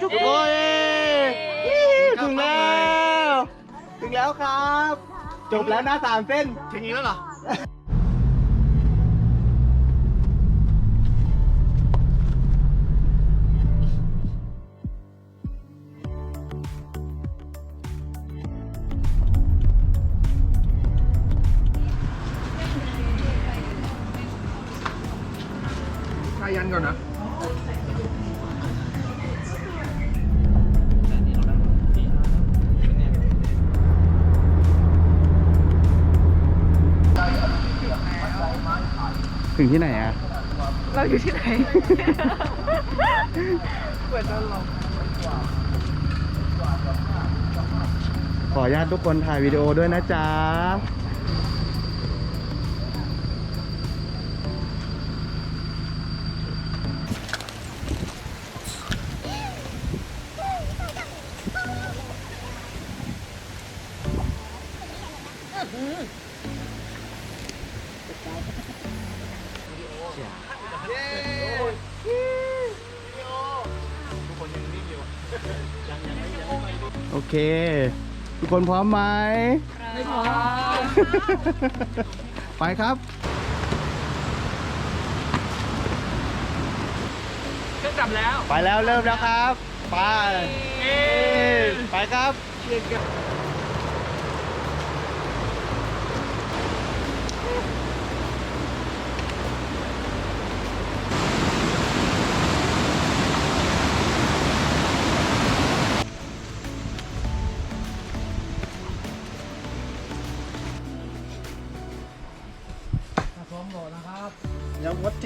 ทุกคนถึงแล้ว ถึงแล้วครับ จบแล้วนะสามเส้น ถึงอีกแล้วเหรอชายันก่อนนะ ถึงที่ไหนอะเราอยู่ที่ไหนขออนุญาตทุกคนถ่ายวิดีโอด้วยนะจ๊ะ ทุกคนพร้อมไหมไม่พอไปครับ เครื่องดับแล้ว ไปแล้วเริ่มแล้วครับ ไปไปครับยังงด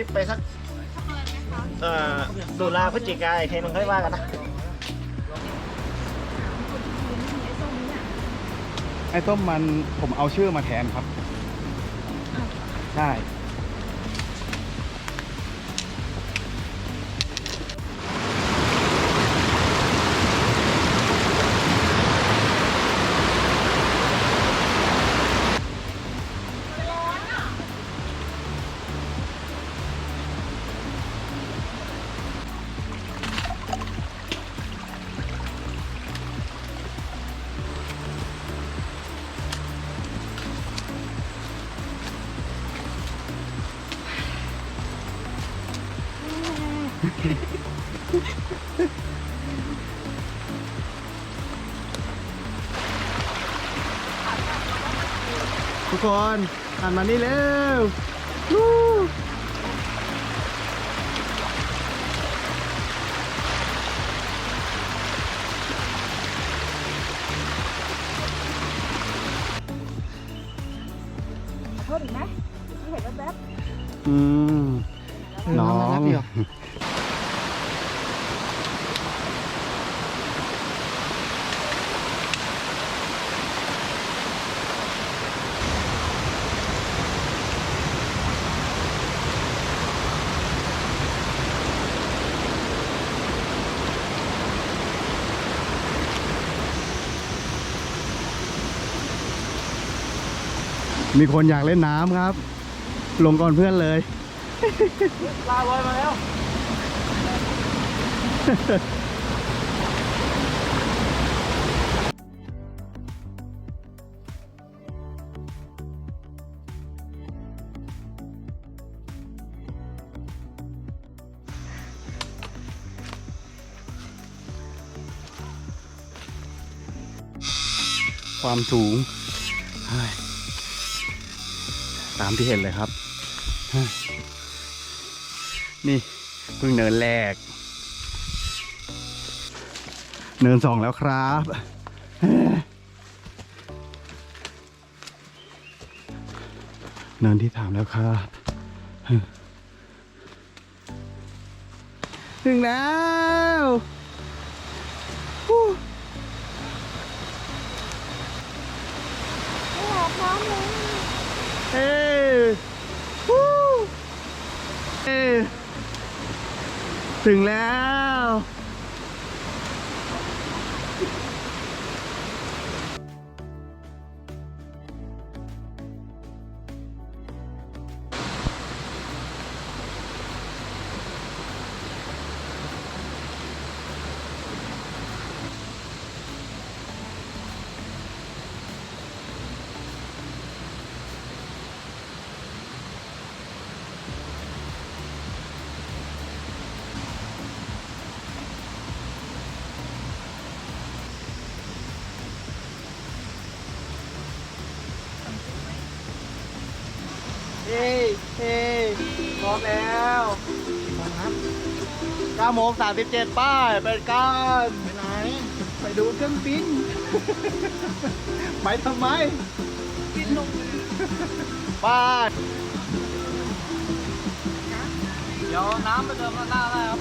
ทริปไปสักเอ่อตุลาพฤศจิกาอีกทีมันค่อยว่ากันนะ ไอ้ต้มมันผมเอาชื่อมาแทนครับ ใช่ ทุกคนหันมานี่เร็วลู มีคนอยากเล่นน้ำครับ ลงก่อนเพื่อนเลยลาลอยมาแล้วความสูง ตามที่เห็นเลยครับ นี่เพิ่งเนินแรก เนินสองแล้วครับเนินที่สามแล้วครับถึงแล้วฮู้อ้ยวู้ เออวู้เออถึงแล้ว เฮ้พร้อมแล้ว9โมง37 ป้ายไปกันไปไหน ไปดูเครื่องบินไปทำไมกินลงป้ายเดี๋ยวน้ำไปเติมหน้าได้ครับ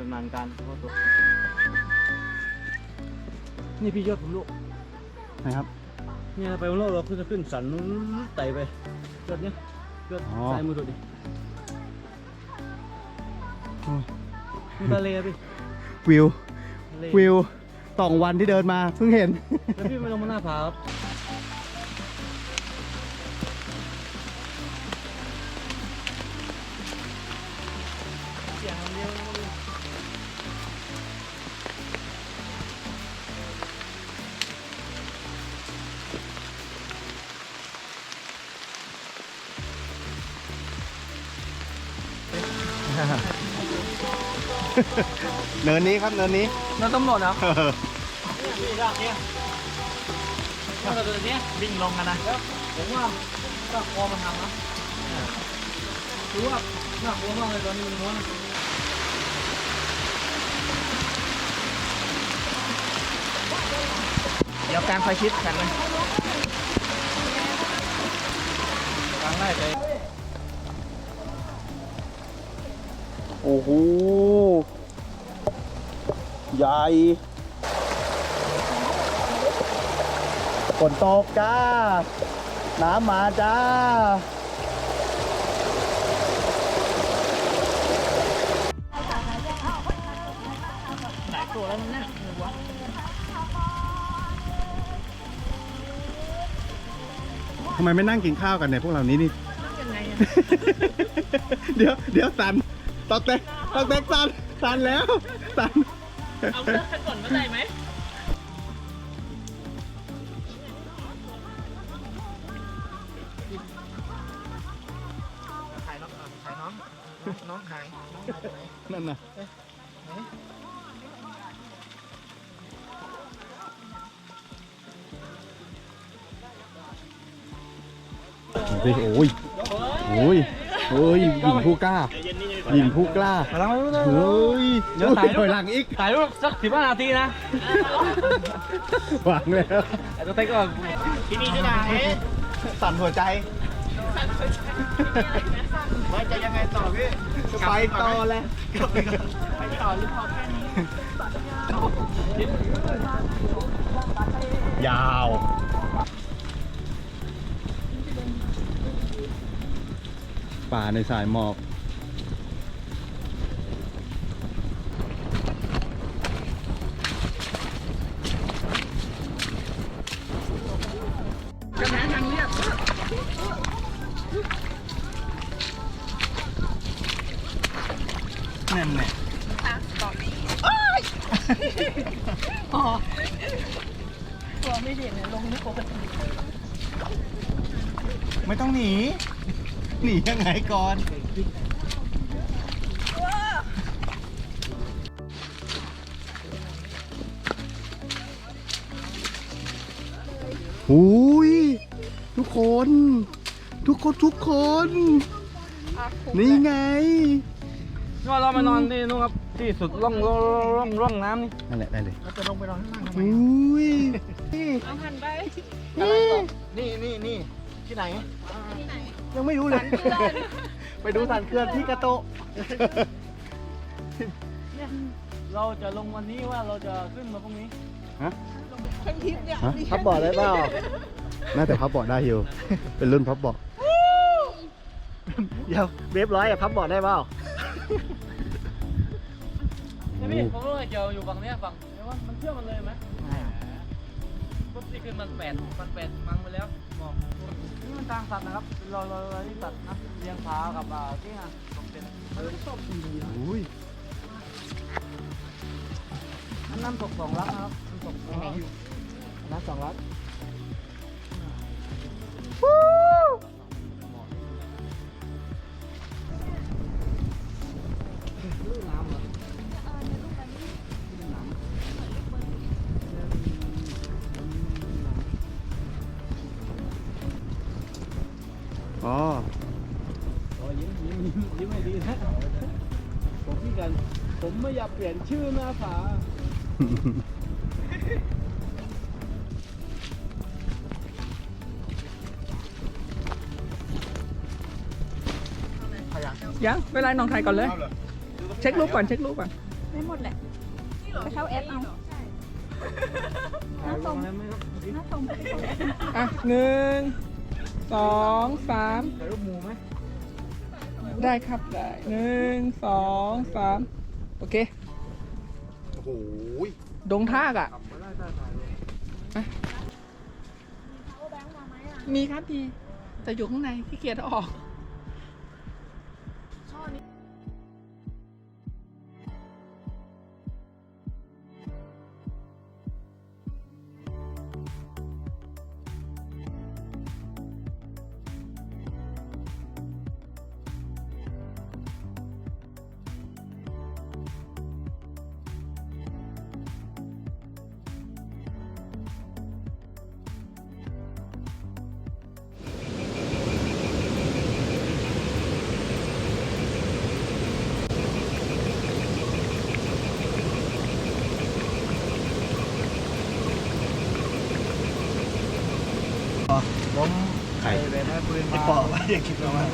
ชำนาญการเฉพาะตัว นี่พี่ยอดผมลูกนะครับ เนี่ยไปวันโลกเราขึ้นจะขึ้นสันนู้นไต่ไปยอดเนี้ยยอดอ๋อซ้ายมือตัวดิโอ้ยมีทะเลอะพี่วิว ทะเลวิวสองวันที่เดินมาเพิ่งเห็น แล้วพี่ไม่ลงมาหน้าผาครับ เนินนี้ครับเนินนี้เราตำรวจครับนี่รากเนี้ยเราตัวนี้วิ่งลงกันนะผมว่าถ้าคอมันทำนะคือว่าน่ากลัวมากเลยตอนนี้มันม้วนเดี๋ยวการไฟชิดกันเลยกลางไล่ไโอ้โห ใหญ่ ฝนตกจ้า น้ำมาจ้า หลายตัวแล้วมันน่ะหัวทำไมไม่นั่งกินข้าวกันเนี่ยพวกเรานี้นี่ ยังไงอะ เดี๋ยวเดี๋ยวสัน ตอกเต็กตอกเต็กสันสันแล้วสันเอาเสื้อขัดก่อนมาใส่ไหมถ่ายน้องถ่ายน้องน้องถ่ายน้องถ่ายตรงไหนนั่นน่ะโอ้ยโอ้ยโอ้ย โอ้ยหญิงผู้กล้าเย็นนี่จะหญิงผู้กล้าไปแล้วไปแล้วเฮ้ยเดี๋ยวถ่ายรูป ถอยหลังอีกถ่ายรูปสักสิบห้านาทีนะวางแล้วไอ้ตัวเต็กก็ที่นี่ที่ไหนสั่นหัวใจว่าจะยังไงต่อพี่จะไปต่อแล้วไปต่อหรือพอแค่นี้ยาว ป่าในสายหมอกนั่นแหละตัวไม่เด่นลงนี่ปกติไม่ต้องหนี หนียังไงก่อนอุ้ยทุกคน ทุกคนทุกคน นี่ไงก็เรามานอนที่นู่นครับที่สุดร่องร่องร่องร่องน้ำนี่นั่นแหละได้เลยเราจะลงไปนอนข้างล่างทำไมอุ้ยเอาหันไปอะไรตกนี่นี่นี่ ที่ไหน ยังไม่รู้เลย ไปดูสันเขื่อนที่กระโตะเราจะลงวันนี้ว่าเราจะขึ้นมาพรุ่งนี้ทั้งทริปเนี่ยฮะพับบ่อได้เปล่าน่าจะพับเบาะได้อยู่ เป็นรุ่นพับเบาะเดี๋ยวเวฟร้อยอะพับบ่อได้เปล่าใช่พี่ผมรู้ว่าจะอยู่ฝั่งเนี้ยฝั่งเดี๋ยวว่ามันเชื่อมมันเลยไหมปุ๊บนี่คือมันแปดมันแปดมังไปแล้วบอกนี่ มันทางสัตว์นะครับ เราเราเราที่สัตว์นะเลี้ยงผากับอ่าที่อะตกเป็นเออชอบกินดีนะอุ้ยอันน้ำตกสองลักนะครับน้ำตกสองลักนะสองร้อ น ผมไม่อยากเปลี่ยนชื่อหน้าผายังเวลาน้องไทยก่อนเลย เช็ครูปก่อนเช็ครูปก่อนไม่หมดแหละไปเข้าแอปเอาหน้าตรงหน้าตรงไปเข้าแอปอะหนึ่งสองสามถ่ายรูปหมูไหม ได้ครับได้หนึ่งสองสามโอเค โอ้โหดงทากอะอะมีครับพี่แต่อยู่ข้างในขี้เกียจเอาออก มาปอกไว้อย่าคิดว่า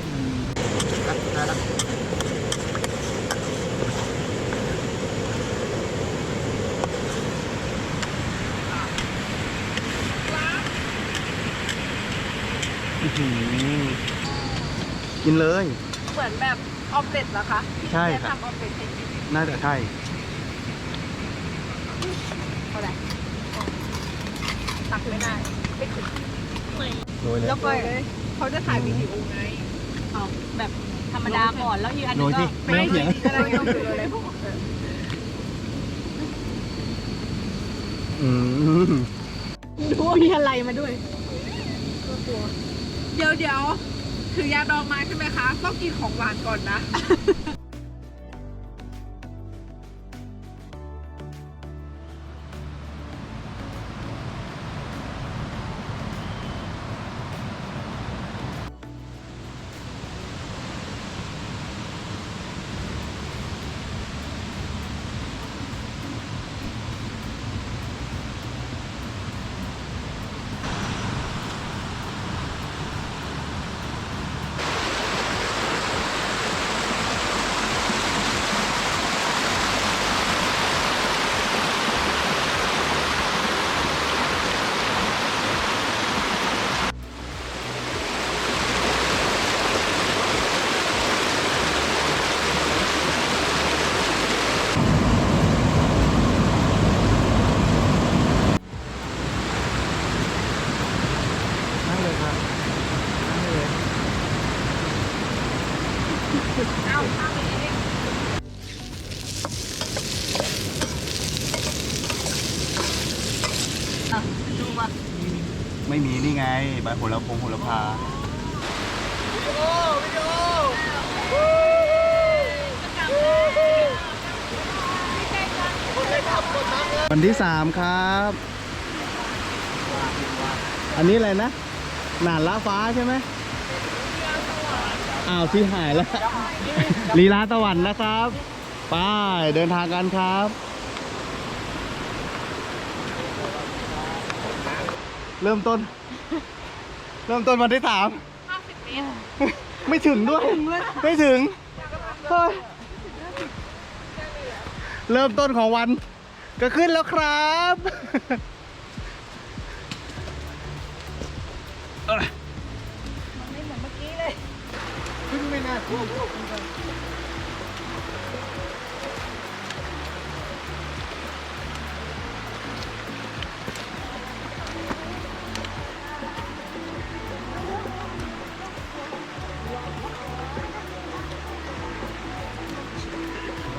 ได้ละอื้อหือกินเลย เหมือนแบบออมเล็ตเหรอคะใช่ครับ ทำออมเล็ตให้กินน่าจะใช่เท่าไหร่ตักไม่ได้ไม่ถึงโรยเลยแล้วก็ เขาจะถ่ายวิดีโอไงเอาแบบธรรมดาก่อนแล้วอีกอันหนึงโรยก็สิไม่ต้องเถียงก็ได้ไม่ต้องเถียงเลยพวกอืมดูว่ามีอะไรมาด้วย เดี๋ยวเดี๋ยวถือยาดองมาใช่ไหมคะ ต้องกินของหวานก่อนนะ ใบโหระพงโหระพาวันที่สามครับ อันนี้อะไรนะหนานละฟ้าใช่ไหมอ้าวที่หายแล้วลีลาตะวันนะครับไป้ายเดินทางกันครับ เริ่มต้น เริ่มต้นวันที่สามไม่ถึงด้วย ไม่ถึงเฮ้ยเริ่มต้นของวัน ก็ขึ้นแล้วครับเก๋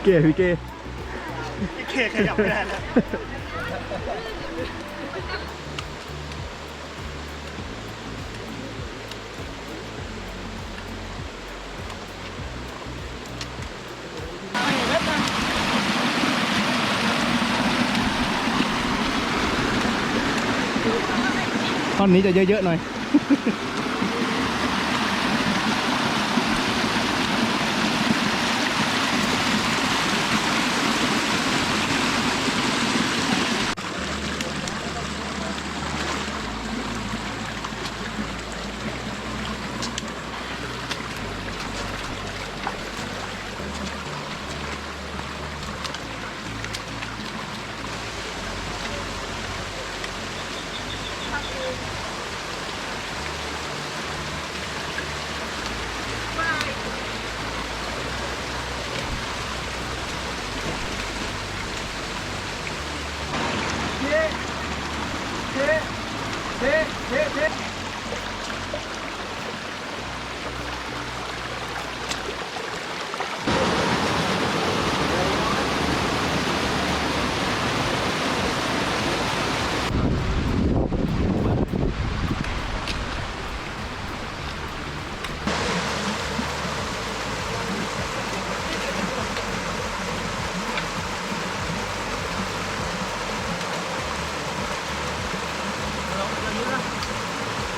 พี่เก๋เคขยับไม่ได้แล้วท่อนนี้จะเยอะๆหน่อย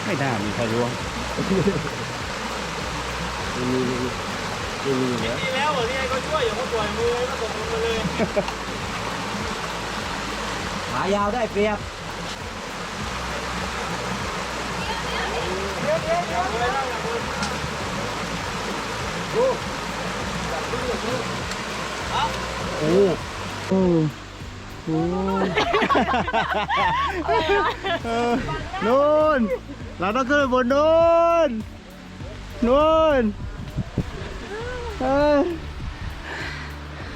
ไม่ได้มีใครร่วงนี่แล้วเหรอนี่ไงก็ช่วยอย่ามาปล่อยมือเลยก็ตกลงมาเลยขายาวได้เปรียบโอ้โอ้โหเออนู่น เราต้องขึ้นไปบนนู่นนู่นเออ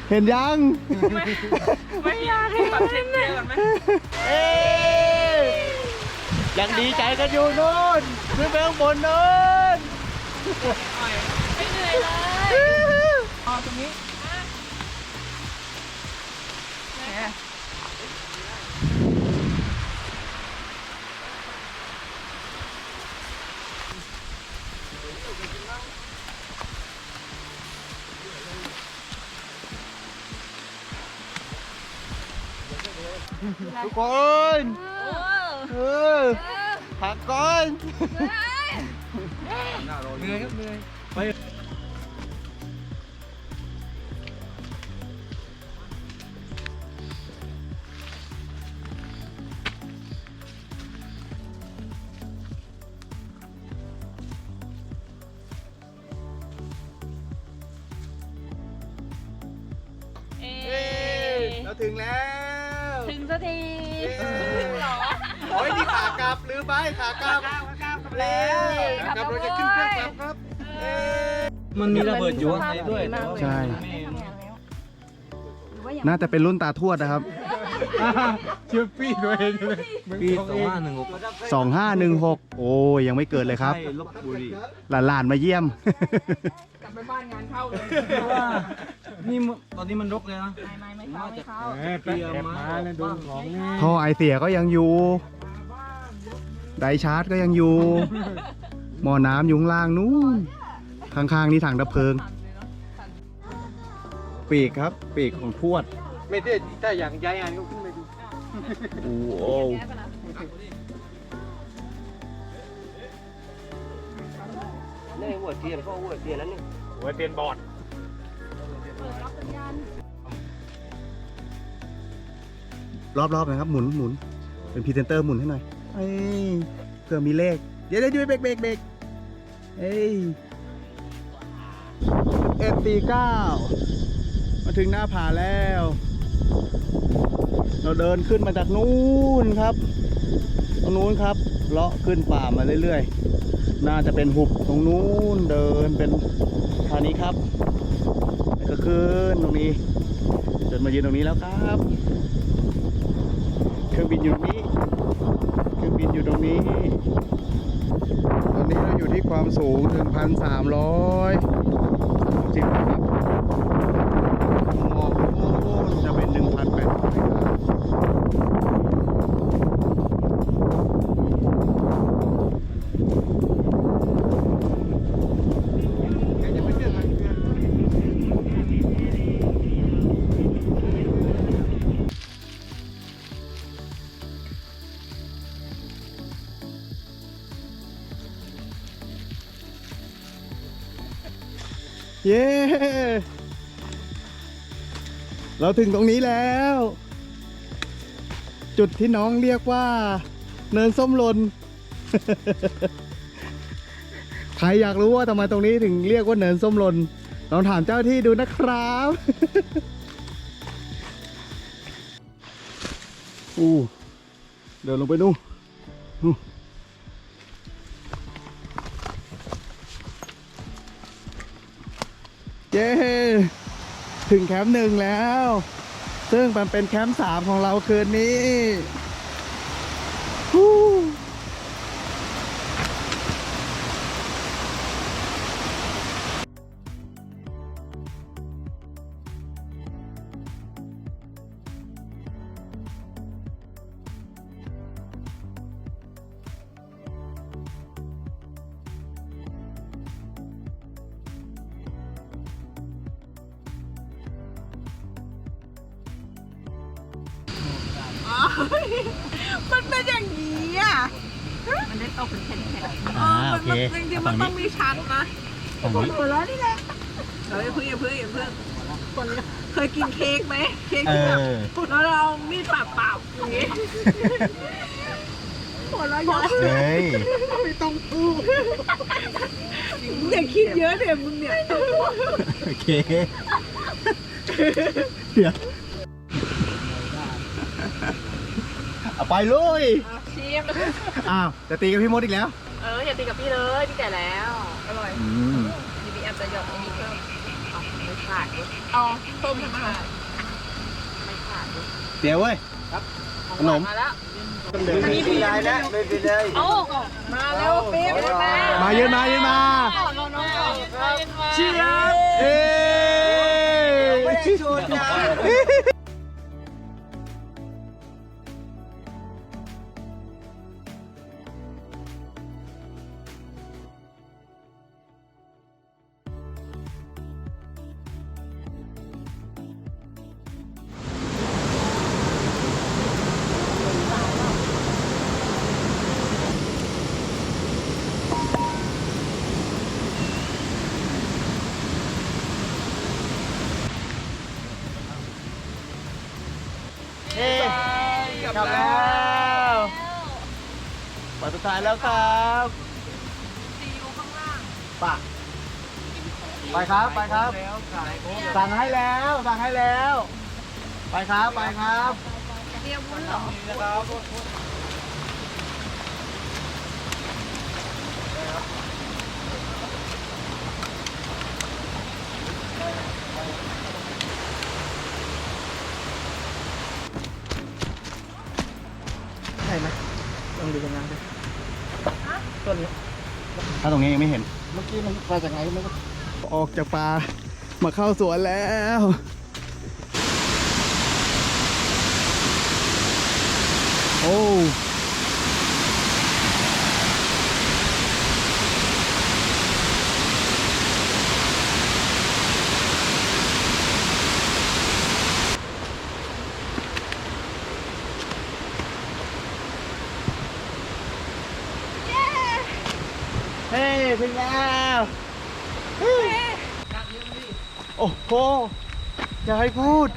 เห็นยัง ไม่อยากตัดเส้นเดียวกันไหมเอ๊ะยังดีใจกันอยู่นู่นขึ้นไปข้างบนนู่น ทุกคนเออพักก่อนเหนื่อยครับเหนื่อยเอ๊ ลับลืมไปขากลับแล้วขากลับเราจะขึ้นเครื่องกลับครับมันมีระเบิดอยู่ข้างในด้วยใช่ น่าจะเป็นรุ่นตาทวดนะครับเชื่อปี้ตัวเองเลยปีสองห้าหนึ่งหกสองห้าหนึ่งหกโอ้ยยังไม่เกิดเลยครับลบบุรีหลานๆมาเยี่ยมกลับไปบ้านงานเข้าเลยนี่ตอนนี้มันรกเลยนะไม่ไม่ไม่เข้าไม่เข้าเปียมาท่อไอเสียก็ยังอยู่ ไดชาร์จก็ยังอยู่ หม้อน้ำอยู่ข้างล่างนู้นข้างๆนี่ถังดับเพลิง ปีกครับ ปีกของทวด ไม่ได้ถ้าอยากย้ายงานก็ขึ้นไปดูโอ้โหหัวเตียนบอดรอบๆนะครับ หมุนหมุนเป็นพรีเซนเตอร์หมุนให้หน่อย เอ้ยเผื่อมีเลข เดี๋ยวเดี๋ยวเบรกเบรกเบรกเอ้ยเอ็ดตีเก้ามาถึงหน้าผาแล้ว เราเดินขึ้นมาจากนู้นครับตรงนู้นครับเลาะขึ้นป่ามาเรื่อยๆ น่าจะเป็นหุบตรงนู้นเดินเป็นทางนี้ครับก็ขึ้นตรงนี้เดินมายืนตรงนี้แล้วครับ เครื่องบินอยู่ตรงนี้ คือบินอยู่ตรงนี้ ตอนนี้เราอยู่ที่ความสูง 1,360 เราถึงตรงนี้แล้ว จุดที่น้องเรียกว่า เนินส้มหลน ใครอยากรู้ว่าทำไมตรงนี้ถึงเรียกว่าเนินส้มหลนลองถามเจ้าที่ดูนะครับอู้เดินลงไปดูนู่น ถึงแคมป์หนึ่งแล้ว ซึ่งมันเป็นแคมป์สามของเราคืนนี้ ไม่ต้องพูดอย่าคิดเยอะเดี๋ยวมึงเนี่ยโอเค เดี๋ยว เอาไปลุยชิม อ้าวจะตีกับพี่มดอีกแล้ว เอออย่าตีกับพี่เลยพี่แก่แล้ว อร่อยอืมมีบีแอมจะหยอดอันนี้เพิ่มเอาไม่ขาดด้วยเอาต้มมาไม่ขาดด้วยเดี๋ยวเว้ย ขนม มาแล้ว ไม่เป็นไรนะไม่เป็นไรเอามาแล้วเป๊ะมามายืนมายืนมาน้องน้องก่อนมาเชียร์เอ้ไม่ได้ยชวนนะายแล้วครับป่ะไปครับไปครับสั่งให้แล้วสั่งให้แล้ว ไปครับไปครับเตรียมวุ้นเหรอดูยังไงดิต้น นี้ถ้าตรงนี้ยังไม่เห็น เมื่อกี้มันมาจากไหนไม่รู้ออกจากป่ามาเข้าสวนแล้ว โอ้ เฮ้ถึงแล้วเฮ้โอ้โหอย่าให้พูด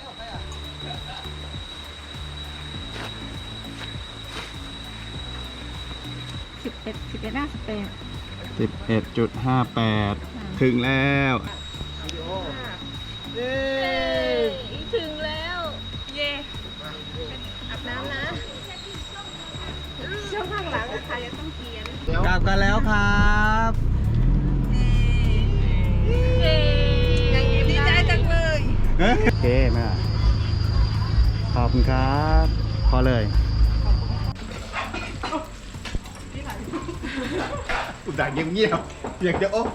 สิบเอ็ดสิบเอ็ดหน้าสิบแปด11.58 ถึงแล้ว เย้ถึงแล้ว เย่อาบน้ำนะช่วงข้างหลังใครจะต้องเขียน กลับกันแล้วครับ โอเคแม่ขอบคุณครับ พอเลยอุดดังเงียบๆอยากจะโอ๊ะ